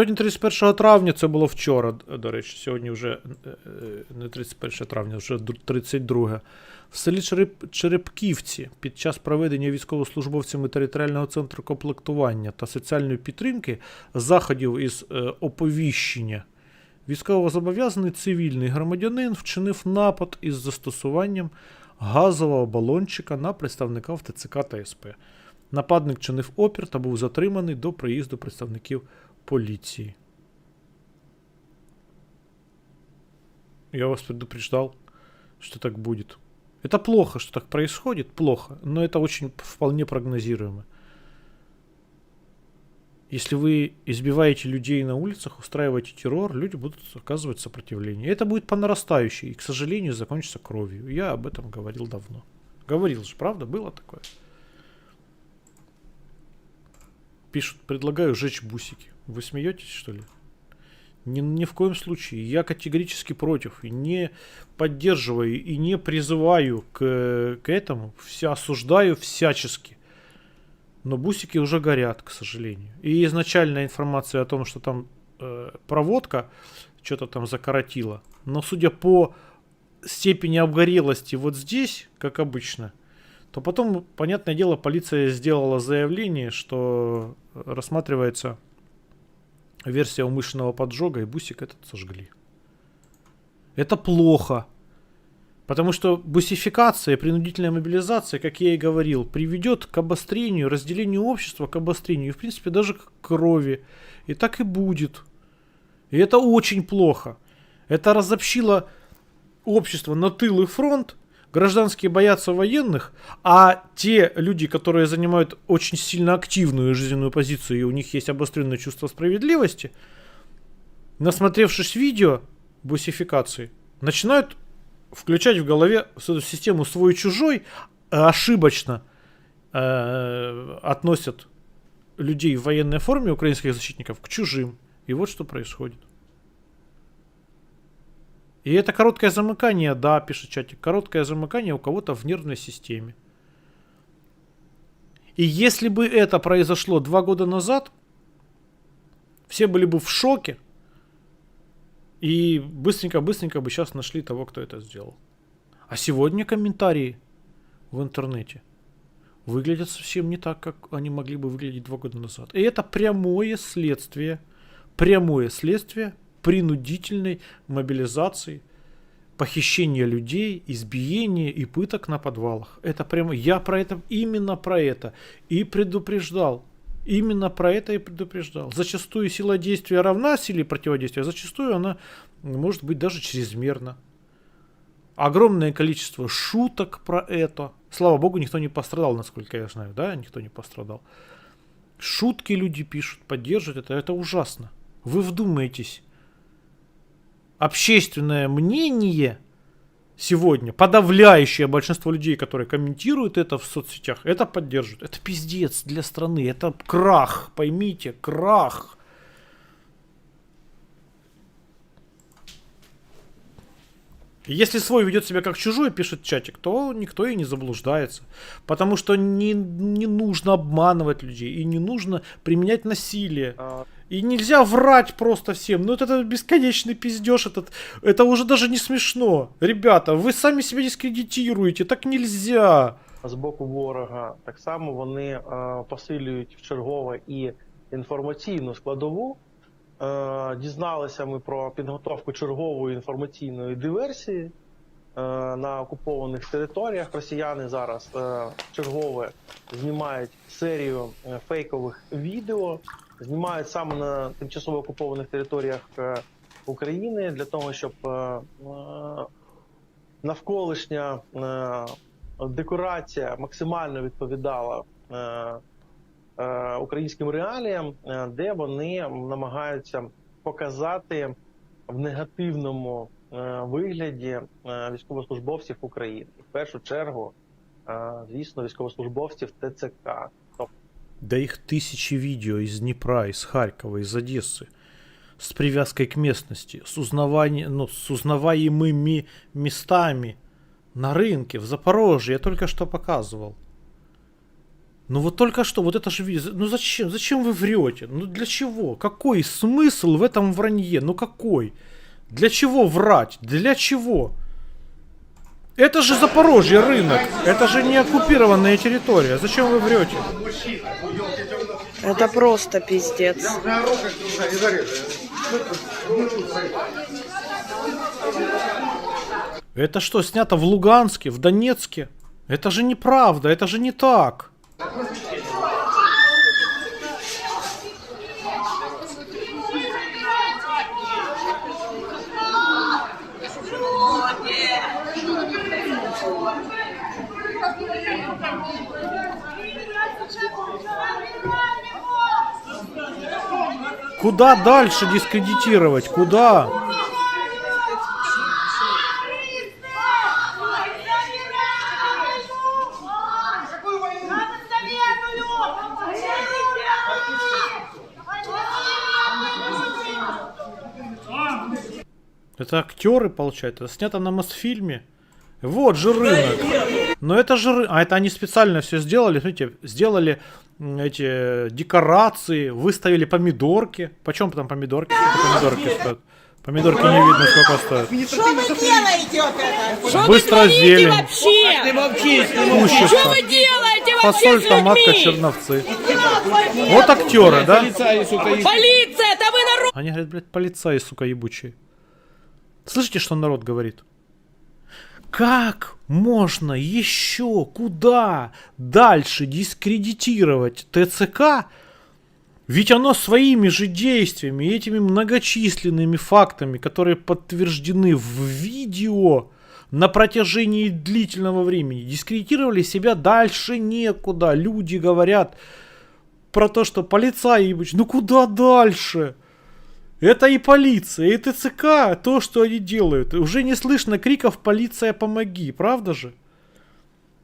Сьогодні 31 травня, це було вчора, до речі, сьогодні вже е, е, не 31 травня, вже 32. В селі Череп... Черепківці під час проведення військовослужбовцями територіального центру комплектування та соціальної підтримки заходів із е, оповіщення військовозобов'язаний цивільний громадянин вчинив напад із застосуванням газового балончика на представника ТЦК та СП. Нападник чинив опір та був затриманий до приїзду представників полиции. Я вас предупреждал, что так будет. Это плохо, что так происходит, плохо, но это очень вполне прогнозируемо. Если вы избиваете людей на улицах, устраиваете террор, люди будут оказывать сопротивление. Это будет по нарастающей и, к сожалению, закончится кровью. Я об этом говорил давно. Говорил же, правда? Было такое? Пишут, предлагаю сжечь бусики. Вы смеетесь, что ли? Ни, ни в коем случае. Я категорически против. И не поддерживаю, и не призываю к, к этому. Вся, осуждаю всячески. Но бусики уже горят, к сожалению. И изначальная информация о том, что там э, проводка что-то там закоротила. Но судя по степени обгорелости вот здесь, как обычно, то потом, понятное дело, полиция сделала заявление, что рассматривается версия умышленного поджога, и бусик этот сожгли. Это плохо. Потому что бусификация, принудительная мобилизация, как я и говорил, приведет к обострению, разделению общества, к обострению, и, в принципе, даже к крови. И так и будет. И это очень плохо. Это разобщило общество на тыл и фронт, гражданские боятся военных, а те люди, которые занимают очень сильно активную жизненную позицию, и у них есть обостренное чувство справедливости, насмотревшись видео бусификации, начинают включать в голове эту систему свой-чужой, а ошибочно э, относят людей в военной форме украинских защитников к чужим. И вот что происходит. И это короткое замыкание, да, пишет чатик, короткое замыкание у кого-то в нервной системе. И если бы это произошло два года назад, все были бы в шоке. И быстренько-быстренько бы сейчас нашли того, кто это сделал. А сегодня комментарии в интернете выглядят совсем не так, как они могли бы выглядеть два года назад. И это прямое следствие, прямое следствие принудительной мобилизации, похищения людей, избиения и пыток на подвалах. Это прямо, я про это, именно про это и предупреждал. Именно про это и предупреждал. Зачастую сила действия равна силе противодействия, зачастую она может быть даже чрезмерна. Огромное количество шуток про это. Слава богу, никто не пострадал, насколько я знаю, да, никто не пострадал. Шутки люди пишут, поддерживают это, это ужасно. Вы вдумаетесь. Общественное мнение сегодня, подавляющее большинство людей, которые комментируют это в соцсетях, это поддерживают. Это пиздец для страны, это крах, поймите, крах. Если свой ведет себя как чужой, пишет чатик, то никто и не заблуждается. Потому что не, не нужно обманывать людей, и не нужно применять насилие. А, И нельзя врать просто всем. Ну, вот это бесконечный пиздеж этот. Это уже даже не смешно. Ребята, вы сами себя дискредитируете. Так нельзя. з боку ворога так само вони е, посилюють в чергове і інформаційну складову. Е, Дізналися ми про підготовку чергової інформаційної диверсії е, на окупованих територіях. Росіяни зараз е, чергове знімають серію е, фейкових відео, знімають саме на тимчасово окупованих територіях е, України для того, щоб е, е, навколишня декорація максимально відповідала українським реаліям, де вони намагаються показати в негативному вигляді військовослужбовців України. В першу чергу, звісно, військовослужбовців ТЦК. Да их тысячи видео из Днепра, из Харькова, из Одессы. С привязкой к местности, с, узнаванием, ну, с узнаваемыми местами на рынке в Запорожье. Я только что показывал. Ну вот только что, вот это же Ну зачем? Зачем вы врете? Ну для чего? Какой смысл в этом вранье? Ну какой? Для чего врать? Для чего? Это же Запорожье рынок. Это же не оккупированная территория. Зачем вы врете? Это просто пиздец. Это что, снято в Луганске, в Донецке? Это же неправда, это же не так. Куда дальше дискредитировать? Куда? Это актеры, получается. Это снято на Мосфильме. Вот же рынок. Но это же ры- А это они специально все сделали. Смотрите, сделали эти декорации, выставили помидорки. Почем там помидорки? Помидорки стоят? Помидорки не видно, сколько стоят. Что вы делаете вот это? Что Быстро вы зелень. вообще? Что Кущица. вы делаете вообще Фасоль, с томатка, черновцы. Вот актеры, да? Полиция, это вы народ! Они говорят, блядь, полицаи, сука, ебучие. Слышите, что народ говорит? Как можно еще куда дальше дискредитировать ТЦК? Ведь оно своими же действиями, этими многочисленными фактами, которые подтверждены в видео на протяжении длительного времени, дискредитировали себя дальше некуда. Люди говорят про то, что полицаи, ну куда дальше? Это и полиция, и ТЦК, то, что они делают. Уже не слышно криков «Полиция, помоги!» Правда же?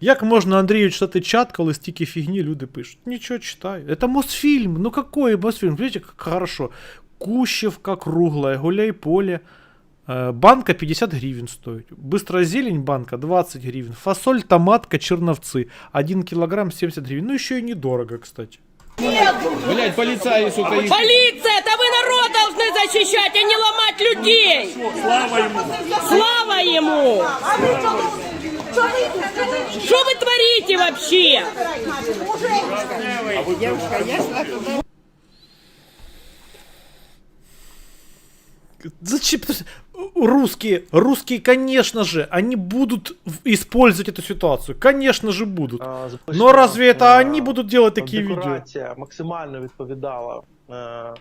Як можна Андрію читати чат, коли стільки фігні люди пишуть? Нічого читаю. Это Мосфильм. Ну какой Мосфильм? Видите, как хорошо. Кущевка круглая, гуляй поле. Э, Банка 50 гривен стоит. Быстрая зелень банка 20 гривен. Фасоль, томатка, черновцы. 1 килограмм 70 гривен. Ну еще и недорого, кстати. Блять, полицаи, сука, их... Полиция, это вы народ должны защищать, а не ломать людей! Слава ему! Слава ему! Что вы творите вообще? Зачем? Потому что Русские, русские, конечно же, они будут в- использовать эту ситуацию. Конечно же будут. А, Но запущена, разве это а, они будут делать такие видео? декорація максимально відповідала е, е,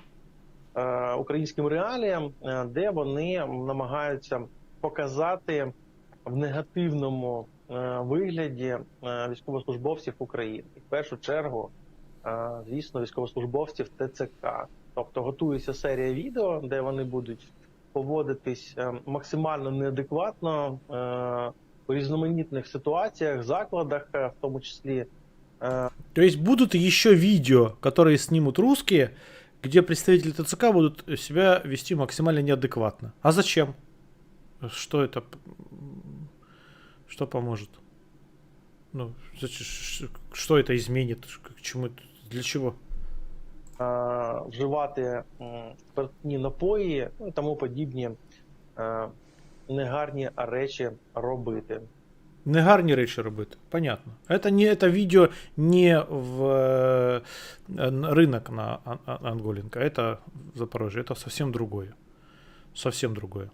українським реаліям, е, де вони намагаються показати в негативному е, вигляді е, військовослужбовців України. І в першу чергу, е, звісно, військовослужбовців ТЦК. Тобто готується серія відео, де вони будуть поводитись е, максимально неадекватно е, у різноманітних ситуаціях, закладах, е, в тому числі е, То есть будут еще видео, которые снимут где представители ТЦК будут себя вести максимально неадекватно. А зачем? Что это? п- м, Что поможет? Ну, зачем- ш- что это изменит? Ш- К чему это? Для чего? е, вживати м, спиртні напої ну, і тому подібні е, негарні речі робити. Негарні речі робити. Понятно. Это не это видео не в э, н- рынок на Ан- Ан- Анголенко, это в Запорожье, это совсем другое. Совсем другое.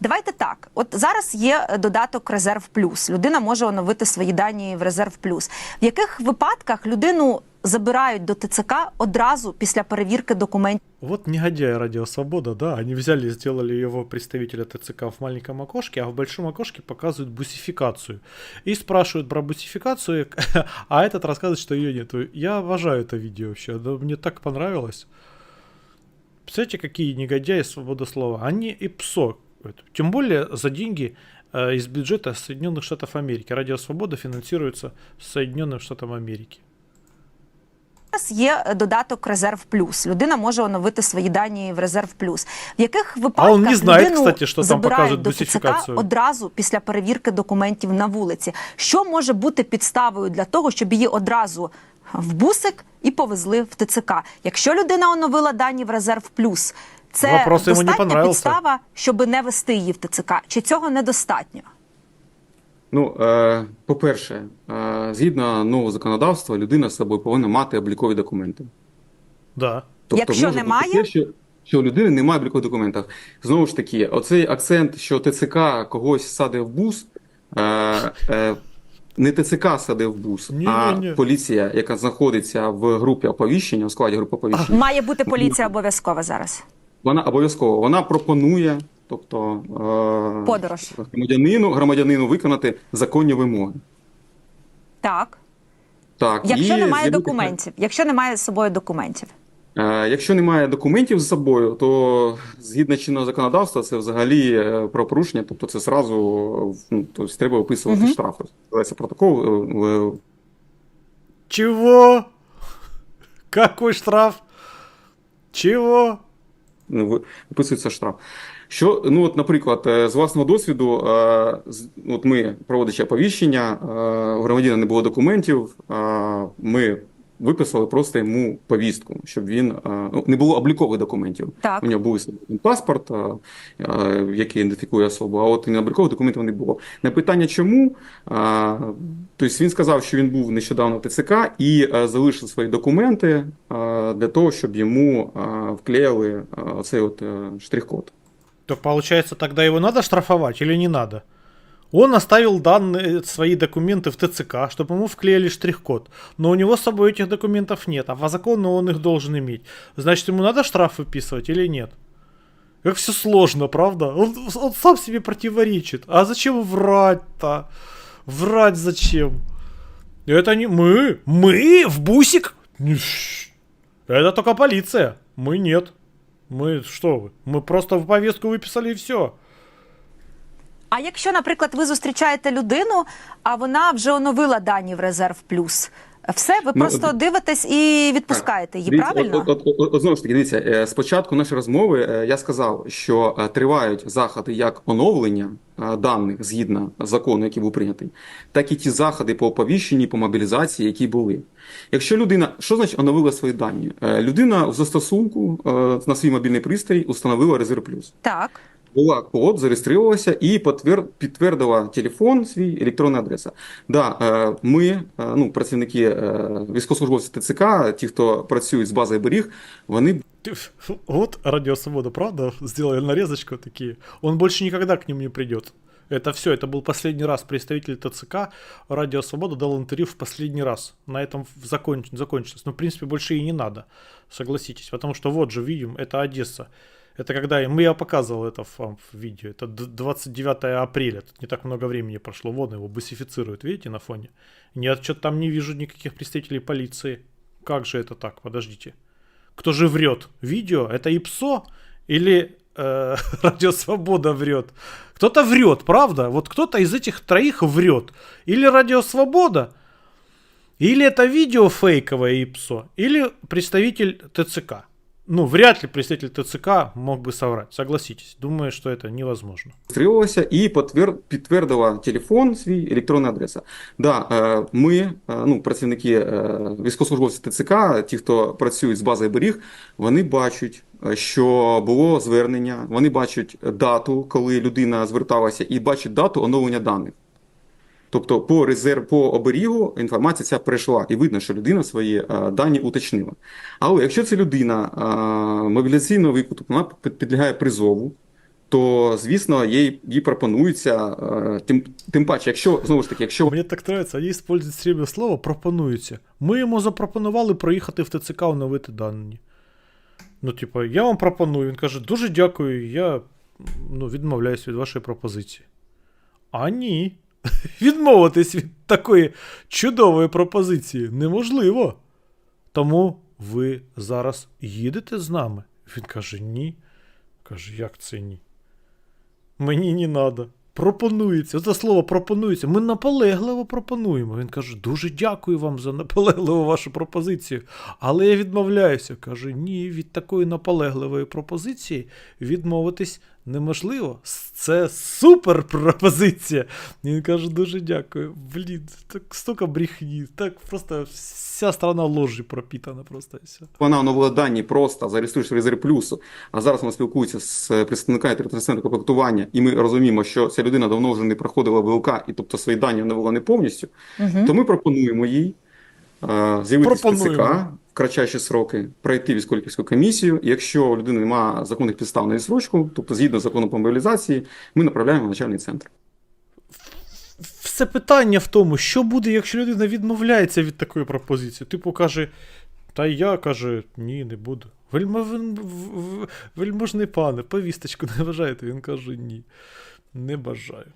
Давайте так. От зараз є е, додаток Резерв Плюс. Людина може оновити свої дані в Резерв Плюс. В яких випадках людину забирають до ТЦК одразу після перевірки документів? Вот негодяи Радио Свобода, да, они взяли и сделали его представителя ТЦК в маленьком окошке, а в большом окошке показывают бусификацию. И спрашивают про бусификацию, а этот рассказывает, что ее нету. Я обожаю это видео вообще, да, мне так понравилось. Представляете, какие негодяи свобода слова. Они и ПСО. Это. Тем более за деньги э, из бюджета Соединенных Штатов Америки. Радио Свобода финансируется Соединенным Штатом Америки. Зараз є е, додаток Резерв Плюс. Людина може оновити свої дані в Резерв Плюс. В яких випадках он не знает, людину кстати, что там показывают до ТЦК одразу після перевірки документів на вулиці? Що може бути підставою для того, щоб її одразу в бусик і повезли в ТЦК? Якщо людина оновила дані в Резерв Плюс, це Вопрос достатня підстава, щоб не вести її в ТЦК? Чи цього недостатньо? Ну, е, по-перше, е, згідно нового законодавства, людина з собою повинна мати облікові документи. Да. Якщо може бути немає? те, що, що у людини немає облікових документів. Знову ж таки, оцей акцент, що ТЦК когось садив в бус, е, е, не ТЦК садив в бус, Ні-ні-ні. поліція, яка знаходиться в групі оповіщення, у складі групи оповіщення, Має бути поліція обов'язкова зараз. вона обов'язково вона пропонує, тобто е, Подорож. громадянину, громадянину виконати законні вимоги. Так. Так, Якщо і немає документів, якщо немає з собою документів. Е, Якщо немає документів з собою, то згідно чинного законодавства це взагалі е, правопорушення, тобто це зразу ну, тобто треба виписувати Мгм. штрафи. Складається протокол, е, Чего? Какой штраф? Чего? ну, виписується штраф. Що, ну от, наприклад, е, з власного досвіду, е, от ми, проводячи оповіщення, е, у громадянина не було документів, е, ми виписали просто йому повістку, щоб він е, ну, не було облікових документів. Так. У нього був паспорт, е, е, який ідентифікує особу, а от облікових документів не було. На питання, чому, е, тобто він сказав, що він був нещодавно в ТЦК і е, залишив свої документи е, для того, щоб йому е, вклеїли е, оцей от е, штрих-код. То получается, тогда его надо штрафовать или не надо? Он оставил данные, свои документы в ТЦК, чтобы ему вклеили штрих-код. Но у него с собой этих документов нет, а по закону он их должен иметь. Значит, ему надо штраф выписывать или нет? Как все сложно, правда? Он, он сам себе противоречит. А зачем врать-то? Врать зачем? Это не мы. Мы в бусик? Это только полиция. Мы нет. Мы что вы? Мы просто в повестку выписали и все. А якщо, наприклад, ви зустрічаєте людину, а вона вже оновила дані в резерв плюс. Все, ви Ну, просто от- дивитесь і відпускаєте її, Дивіться, правильно? От, от, от, от, знову ж таки, дивіться, е, спочатку нашої розмови е, я сказав, що е, тривають заходи як оновлення даних згідно закону, який був прийнятий, так і ті заходи по оповіщенні, по мобілізації, які були. Якщо людина, що значить оновила свої дані? Людина в застосунку на свій мобільний пристрій установила резерв плюс. Так. Була код, зареєструвалася і підтвер... підтвердила телефон, свій електронна адреса. Да, е, ми, е, ну, працівники е, військовослужбовці ТЦК, ті, хто працюють з базою беріг, вони Ты- Вот Радио Свобода, правда? Сделали нарезочку такие. Он больше никогда к ним не придет. Это все, это был последний раз. Представитель ТЦК Радио Свобода дал интервью в последний раз. На этом закон... закончилось. Но, в принципе, больше и не надо. Согласитесь. Потому что вот же видим, это Одесса. Это когда... Мы я показывал это вам в видео. Это д- 29 апреля. Тут не так много времени прошло. Вон его бусифицируют, видите, на фоне? Нет, что-то там не вижу никаких представителей полиции. Как же это так? Подождите. Кто же врет? Видео? Это ИПСО? Или э, Радио Свобода врет? Кто-то врет, правда? Вот кто-то из этих троих врет. Или Радио Свобода, или это видео фейковое ИПСО, или представитель ТЦК. Ну, вряд ли представитель ТЦК мог бы соврать, согласитесь. Думаю, что это невозможно. зареєструвалася і підтвер... підтвердила телефон, свій електронна адреса. Да, е, ми, е, ну, працівники е, військовослужбовці ТЦК, ті, хто працюють з базою беріг, вони бачать, що було звернення, вони бачать дату, коли людина зверталася, і бачать дату оновлення даних. Тобто по резерв по оберігу інформація ця перейшла, і видно, що людина свої е, дані уточнила. Але якщо це людина е, мобілізаційного тобто вона підлягає призову, то звісно їй, їй пропонується, е, тим, тим паче, якщо знову ж таки, якщо Мені так подобається, вони все время слово пропонуються. Ми йому запропонували проїхати в ТЦК оновити дані. Ну, типу, я вам пропоную. Він каже, дуже дякую, я ну, відмовляюсь від вашої пропозиції. А ні. Відмовитись від такої чудової пропозиції неможливо. Тому ви зараз їдете з нами? Він каже, ні. Каже, як це ні? Мені не надо. пропонується. Це слово пропонується. Ми наполегливо пропонуємо. Він каже: дуже дякую вам за наполегливу вашу пропозицію. Але я відмовляюся. Каже, ні, від такої наполегливої пропозиції відмовитись неможливо. Це супер пропозиція. Він каже, дуже дякую. Блін, так стільки брехні. Так просто вся страна ложі пропітана просто і все. Вона оновила дані просто зареєструєш в резерв плюсу, а зараз вона спілкується з представниками територіального комплектування, і ми розуміємо, що ця людина давно вже не проходила ВЛК, і тобто свої дані оновила не повністю, то ми пропонуємо їй е, з'явитися в в кратчайші сроки, пройти військово-лікарську комісію. Якщо у людини немає законних підстав на відсрочку, тобто згідно з законом по мобілізації, ми направляємо в начальний центр. Все питання в тому, що буде, якщо людина відмовляється від такої пропозиції. Типу каже, та я каже, ні, не буду. Вельмо, вельм- в- в- вельможний пане, повісточку не бажаєте? Він каже, ні, не бажаю.